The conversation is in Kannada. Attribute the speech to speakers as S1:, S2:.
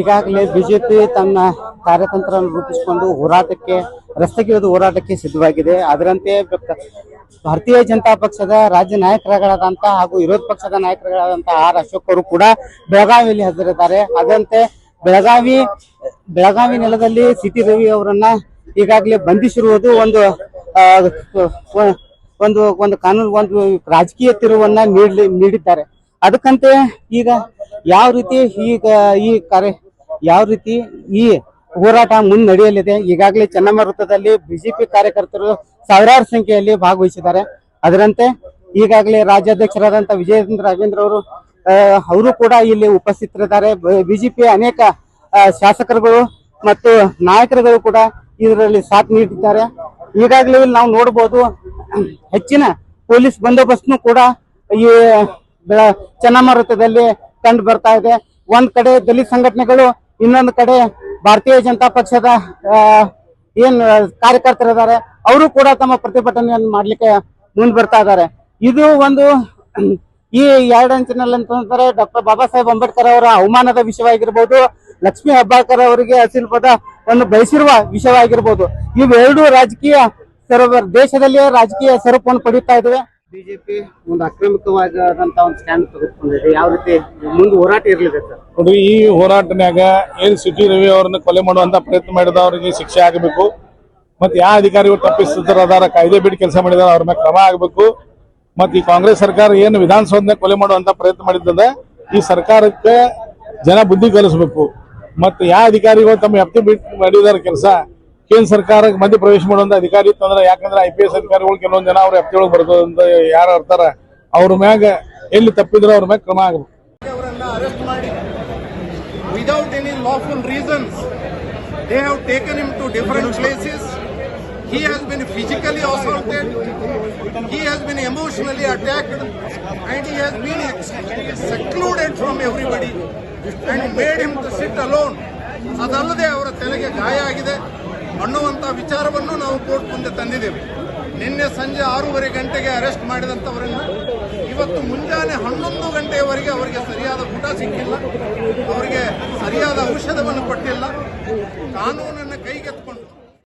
S1: ಈಗಾಗಲೇ ಬಿಜೆಪಿ ತನ್ನ ಕಾರ್ಯತಂತ್ರವನ್ನು ರೂಪಿಸಿಕೊಂಡು ಹೋರಾಟಕ್ಕೆ ರಸ್ತೆಗಿಳಿದು ಹೋರಾಟಕ್ಕೆ ಸಿದ್ಧವಾಗಿದೆ. ಅದರಂತೆ ಭಾರತೀಯ ಜನತಾ ಪಕ್ಷದ ರಾಜ್ಯ ನಾಯಕರುಗಳಾದಂತ ಹಾಗೂ ವಿರೋಧ ಪಕ್ಷದ ನಾಯಕರಾದಂತಹ ಆರ್ ಅಶೋಕ್ ಕೂಡ ಬೆಳಗಾವಿಯಲ್ಲಿ ಹಾಜರಿದ್ದಾರೆ ಅದರಂತೆ ಬೆಳಗಾವಿ ಬೆಳಗಾವಿ ನೆಲದಲ್ಲಿ ಸಿಟಿ ರವಿ ಅವರನ್ನ ಈಗಾಗಲೇ ಬಂಧಿಸಿರುವುದು ಒಂದು ಒಂದು ಒಂದು ಕಾನೂನು, ಒಂದು ರಾಜಕೀಯ ತಿರುವನ್ನ ನೀಡಲಿ, ನೀಡಿದ್ದಾರೆ. ಅದಕ್ಕಂತೆ ಈಗ ಯಾವ ರೀತಿ ಈಗ ಈ ಕಾರ್ಯ ಯಾವ ರೀತಿ ಈ ಹೋರಾಟ ಮುನ್ನಡೆಯಲಿದೆ ಈಗಾಗಲೇ ಚೆನ್ನಮ್ಮ ವೃತ್ತದಲ್ಲಿ ಬಿಜೆಪಿ ಕಾರ್ಯಕರ್ತರು ಸಾವಿರಾರು ಸಂಖ್ಯೆಯಲ್ಲಿ ಭಾಗವಹಿಸಿದ್ದಾರೆ. ಅದರಂತೆ ಈಗಾಗಲೇ ರಾಜ್ಯಾಧ್ಯಕ್ಷರಾದಂಥ ವಿಜಯೇಂದ್ರ ರಾಘವೇಂದ್ರ ಅವರು ಅವರು ಕೂಡ ಇಲ್ಲಿ ಉಪಸ್ಥಿತರಿದ್ದಾರೆ. ಬಿಜೆಪಿ ಅನೇಕ ಶಾಸಕರುಗಳು ಮತ್ತು ನಾಯಕರುಗಳು ಕೂಡ ಇದರಲ್ಲಿ ಸಾಥ್ ನೀಡಿದ್ದಾರೆ. ಈಗಾಗಲೇ ನಾವು ನೋಡಬಹುದು ಹೆಚ್ಚಿನ ಪೊಲೀಸ್ ಬಂದೋಬಸ್ತ್ನು ಕೂಡ ಈ ಚೆನ್ನಮ್ಮ ವೃತ್ತದಲ್ಲಿ ಕಂಡು ಬರ್ತಾ ಇದೆ. ಒಂದ್ ಕಡೆ ದಲಿತ ಸಂಘಟನೆಗಳು ಇನ್ನೊಂದು ಕಡೆ ಭಾರತೀಯ ಜನತಾ ಪಕ್ಷದ ಏನು ಕಾರ್ಯಕರ್ತರಿದ್ದಾರೆ ಅವರು ಕೂಡ ತಮ್ಮ ಪ್ರತಿಭಟನೆಯನ್ನು ಮಾಡ್ಲಿಕ್ಕೆ ಮುಂದ್ ಬರ್ತಾ ಇದ್ದಾರೆ ಇದು ಒಂದು, ಈ ಎರಡಂಚಿನಲ್ಲಿ ಅಂತಂದ್ರೆ ಡಾಕ್ಟರ್ ಬಾಬಾ ಸಾಹೇಬ್ ಅಂಬೇಡ್ಕರ್ ಅವರ ಅವಮಾನದ ವಿಷಯವಾಗಿರ್ಬೋದು, ಲಕ್ಷ್ಮೀ ಹೆಬ್ಬಾಳ್ಕರ್ ಅವರಿಗೆ ಅಸೀಲ್ ಪದ ಒಂದು ಬಯಸಿರುವ ವಿಷಯವಾಗಿರ್ಬೋದು. ಇವೆರಡೂ ರಾಜಕೀಯ ಸರ್ವ ದೇಶದಲ್ಲಿಯೇ ರಾಜಕೀಯ ಸ್ವರೂಪವನ್ನು ಪಡೆಯುತ್ತಾ ಇದ್ದಾವೆ ಬಿಜೆಪಿ ಒಂದು ಆಕ್ರಮಿಕವಾದಂತ ಒಂದು ಸ್ಟ್ಯಾಂಡ್ ತೆಗೆದುಕೊಂಡಿದೆ. ಯಾವ ರೀತಿ ಮುಂದೆ ಹೋರಾಟ ಇರಲಿದೆ
S2: ನೋಡ್ರಿ ಈ ಹೋರಾಟನ್ಯಾಗ ಏನ್ ಸಿಟಿ ರವಿ ಅವರನ್ನ ಕೊಲೆ ಮಾಡುವಂತ ಪ್ರಯತ್ನ ಮಾಡಿದ ಅವ್ರಿಗೆ ಶಿಕ್ಷೆ ಆಗಬೇಕು, ಮತ್ತೆ ಯಾವ ಅಧಿಕಾರಿಗಳು ತಪ್ಪಿಸ್ತಾರ ಅದಾರ, ಕಾಯ್ದೆ ಬಿಟ್ಟು ಕೆಲಸ ಮಾಡಿದಾರ, ಅವ್ರ ಮೇಲೆ ಕ್ರಮ ಆಗಬೇಕು, ಮತ್ತೆ ಈ ಕಾಂಗ್ರೆಸ್ ಸರ್ಕಾರ ಏನು ವಿಧಾನಸೌಧನ ಕೊಲೆ ಮಾಡುವಂತ ಪ್ರಯತ್ನ ಮಾಡಿದ್ದದ ಈ ಸರ್ಕಾರಕ್ಕೆ ಜನ ಬುದ್ಧಿ ಕಲಿಸ್ಬೇಕು, ಮತ್ತೆ ಯಾವ ಅಧಿಕಾರಿಗಳು ತಮ್ಮ ವ್ಯಾಪ್ತಿ ಬಿಟ್ಟು ಮಾಡಿದಾರ ಕೆಲಸ ಕೇಂದ್ರ ಸರ್ಕಾರಕ್ಕೆ ಮಧ್ಯ ಪ್ರವೇಶ ಮಾಡುವಂತ ಅಧಿಕಾರಿ ಇತ್ತು ಅಂದ್ರೆ ಯಾಕಂದ್ರೆ ಐ ಪಿ ಎಸ್ ಅಧಿಕಾರಿಗಳು ಕೆಲವೊಂದು ಜನ ಅವ್ರ ವ್ಯಾಪ್ತಿ ಒಳಗೆ ಬರ್ತದ ಅಂತ ಯಾರು ಇರ್ತಾರ, ಅವ್ರ ಮ್ಯಾಗ ಎಲ್ಲಿ ತಪ್ಪಿದ್ರೆ ಅವ್ರ ಮ್ಯಾಗ ಕ್ರಮ ಆಗಬೇಕು.
S3: ಅರೆಸ್ಟ್ ಮಾಡಿ. Without any lawful reasons they have taken him to different places he has been physically assaulted. He has been emotionally attacked. And he has been secluded from everybody and made him to sit alone. ಅದಲ್ಲದೆ ಅವರ ತಲೆಗೆ ಗಾಯ ಆಗಿದೆ. ವಿಚಾರವನ್ನು ನಾವು ಕೋರ್ಟ್ ಮುಂದೆ ತಂದಿದ್ದೇವೆ. ನಿನ್ನೆ ಸಂಜೆ ಆರೂವರೆ ಗಂಟೆಗೆ ಅರೆಸ್ಟ್ ಮಾಡಿದಂಥವರನ್ನ ಇವತ್ತು ಮುಂಜಾನೆ ಹನ್ನೊಂದು ಗಂಟೆಯವರೆಗೆ ಅವರಿಗೆ ಸರಿಯಾದ ಊಟ ಸಿಕ್ಕಿಲ್ಲ. ಅವರಿಗೆ ಸರಿಯಾದ ಔಷಧವನ್ನು ಕೊಟ್ಟಿಲ್ಲ. ಕಾನೂನನ್ನು ಕೈಗೆತ್ತಿಕೊಂಡು